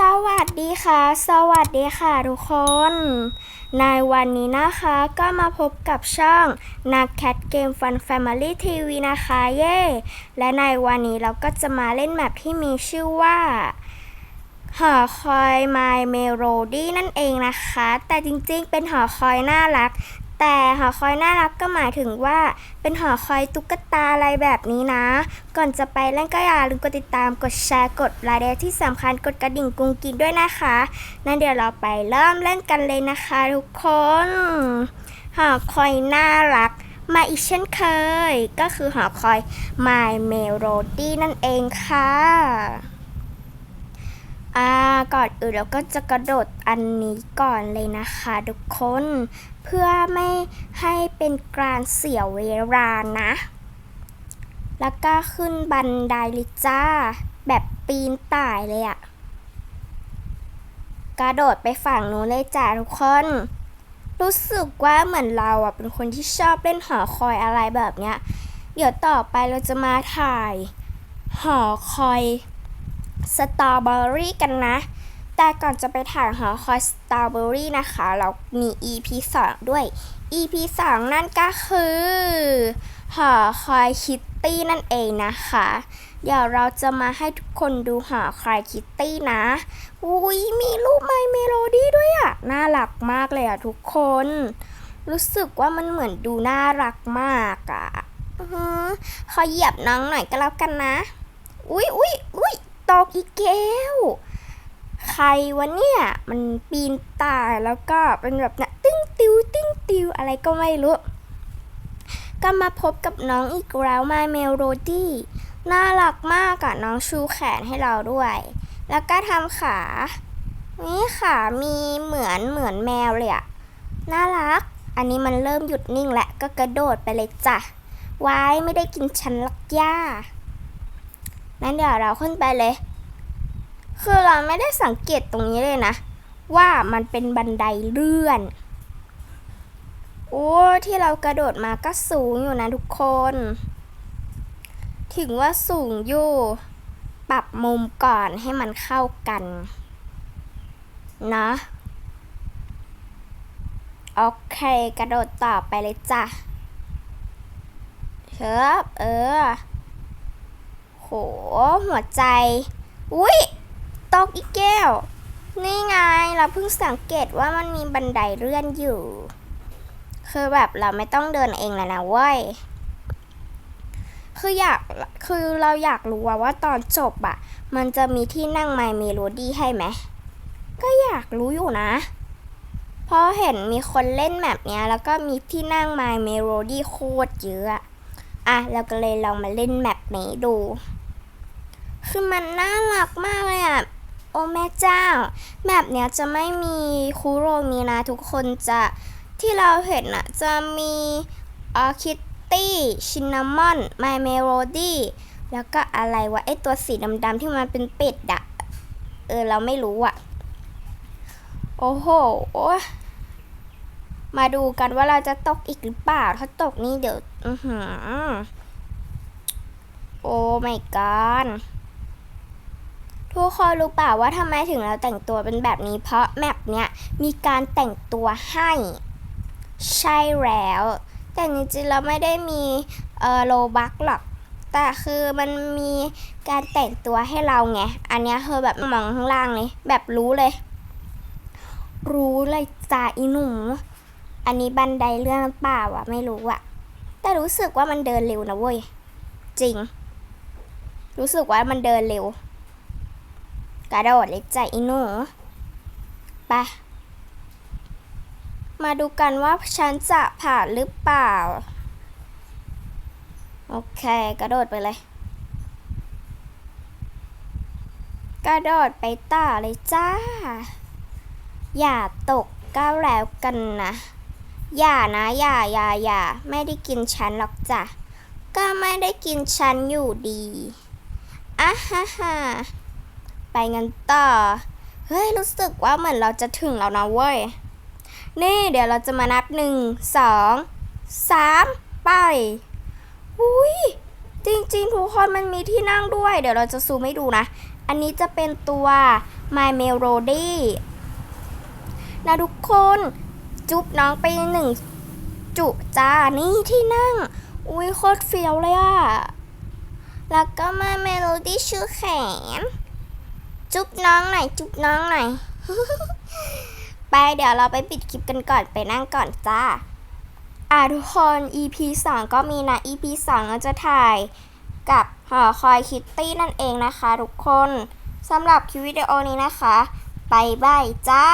สวัสดีค่ะ สวัสดีค่ะทุกคน ในวันนี้นะคะก็มาพบกับช่องนักแคทเกมฟัน Family TV นะคะเย่และในวันนี้เราก็จะมาเล่นแมปที่มีชื่อว่าหอคอย My Melody นั่นเองนะคะ แต่จริงๆ เป็นหอคอยน่ารัก แต่หอคอยน่ารักก็หมายถึงว่า เป็นหอคอยตุ๊กตาอะไรแบบนี้นะ ก่อนจะไปเล่นก็อย่าลืมกดติดตามกดแชร์กดไลค์และที่สำคัญกดกระดิ่งกุ้งกินด้วยนะคะนั่นเดี๋ยวเราไปเริ่มเล่นกันเลยนะคะทุกคนหอคอยน่ารักมาอีกเช่นเคย ก็คือหอคอย My Melody นั่นเองค่ะ อ่าก่อนอื่นเราก็จะกระโดดอันนี้ก่อนเลยนะคะทุกคน เพื่อไม่ให้เป็นการเสียเวลานะ แล้วก็ขึ้นบันไดลยจ้า แบบปีนป่ายเลยอะกระโดดไปฝั่งนู้นเลยจ้าทุกคน รู้สึกว่าเหมือนเราอะเป็นคนที่ชอบเล่นหอคอยอะไรแบบเนี้ย เดี๋ยวต่อไปเราจะมาถ่าย หอคอย สตรอเบอรี่กันนะ แต่ก่อนจะไปถ่ายหอคอยสตรอเบอรี่นะคะ เรามี EP 2 ด้วย EP 2 นั่นก็คือหอคอยคิตตี้นั่นเองนะคะ เดี๋ยวเราจะมาให้ทุกคนดูหอคอยคิตตี้นะ อุ้ยมีรูปไมเมโลดี้ด้วยอะน่ารักมากเลยอะทุกคน รู้สึกว่ามันเหมือนดูน่ารักมากอะอขอเหยียบน้องหน่อยก็แล้วกันนะ อุ้ยอุ้ยอุ้ย ตกอีกแก้ว ใครวะเนี่ย มันปีนตายแล้วก็เป็นแบบเนี้ยติ้งติวติ้งติวอะไรก็ไม่รู้ ก็มาพบกับน้องอีกแล้วมาเมลโรดี้น่ารักมากอะน้องชูแขนให้เราด้วย แล้วก็ทำขา นี่ขามีเหมือนเหมือนแมวเลยอะน่ารัก อันนี้มันเริ่มหยุดนิ่งแล้วก็กระโดดไปเลยจ้ะวายไม่ได้กินฉันลักย่า นั้นเดี๋ยวเราขึ้นไปเลย คือเราไม่ได้สังเกตตรงนี้เลยนะ ว่ามันเป็นบันไดเลื่อน โอ้ ที่เรากระโดดมาก็สูงอยู่นะทุกคน ถึงว่าสูงอยู่ ปรับมุมก่อนให้มันเข้ากัน นะโอเค กระโดดต่อไปเลยจ้ะเชิบเออ โห หัวใจ อุ้ยตกอีกแก้ว นี่ไง เราเพิ่งสังเกตว่ามันมีบันไดเลื่อนอยู่ คือแบบเราไม่ต้องเดินเองแล้วนะเว้ย คืออยาก คือเราอยากรู้ว่าตอนจบอะมันจะมีที่นั่งไมเมโลดี้ให้ไหม ก็อยากรู้อยู่นะเพราะเห็นมีคนเล่นแบบเนี้ยแล้วก็มีที่นั่งไมเมโลดี้โคตรเยอะ อะเราก็เลยลองมาเล่นแมปนี้ดู คือมันน่ารักมากเลยอะ โอ้แม่เจ้าแมปเนี้ยจะไม่มีคูโรมีนะ ทุกคนจะที่เราเห็นอะ จะมีออคิตตี้ชินนามอนไมเมโลดี้แล้วก็อะไรวะ ไอตัวสีดำๆที่มันเป็นเป็ดอะเออ เราไม่รู้อะโอ้โห มาดูกันว่าเราจะตกอีกหรือเปล่า ถ้าตกนี่เดี๋ยว อือหือ โอ้ my god ทุกคนรู้เปล่าว่าทำไมถึงเราแต่งตัวเป็นแบบนี้ เพราะแมปเนี้ยมีการแต่งตัวให้ ใช่แล้ว แต่จริงๆเราไม่ได้มีเออโลบักหรอก แต่คือมันมีการแต่งตัวให้เราไง อันนี้ยคือแบบมองข้างล่างเลยแบบรู้เลย รู้เลยจ้าอีหนู อันนี้บันไดเลื่อนเปล่าอะไม่รู้อะแต่รู้สึกว่ามันเดินเร็วนะเว้ย จริง รู้สึกว่ามันเดินเร็ว กระโดดเลยจ้ะอีหนูไปมาดูกันว่าฉันจะผ่านหรือเปล่า โอเค กระโดดไปเลย กระโดดไปต่อเลยจ้า อย่าตกก้าวแล้วกันนะ อย่านะอย่าอย่าอย่าไม่ได้กินฉันหรอกจ้ะ ก็ไม่ได้กินฉันอยู่ดีอะฮ่าฮ่าไปกันต่อ เฮ้ย รู้สึกว่าเหมือนเราจะถึงแล้วนะเว้ย นี่เดี๋ยวเราจะมานับหนึ่งสองสามไป อุ้ยจริงๆทุกคนมันมีที่นั่งด้วย เดี๋ยวเราจะซูมให้ดูนะ อันนี้จะเป็นตัว My Melody นะทุกคน จุ๊บน้องไปหนึ่งจุจ้านี่ที่นั่ง อุ้ยโคตรเฟี้ยวเลยอะแล้วก็ My Melody ชื่อแขน จุ๊บน้องหน่อยจุ๊บน้องหน่อยไปเดี๋ยวเราไปปิดคลิปกันก่อนไปนั่งก่อนจ้าอะทุกคน EP 2 ก็มีนะ EP 2เราจะถ่ายกับหอคอยคิตตี้นั่นเองนะคะทุกคนสำหรับคลิปวิดีโอนี้นะคะไปบายจ้า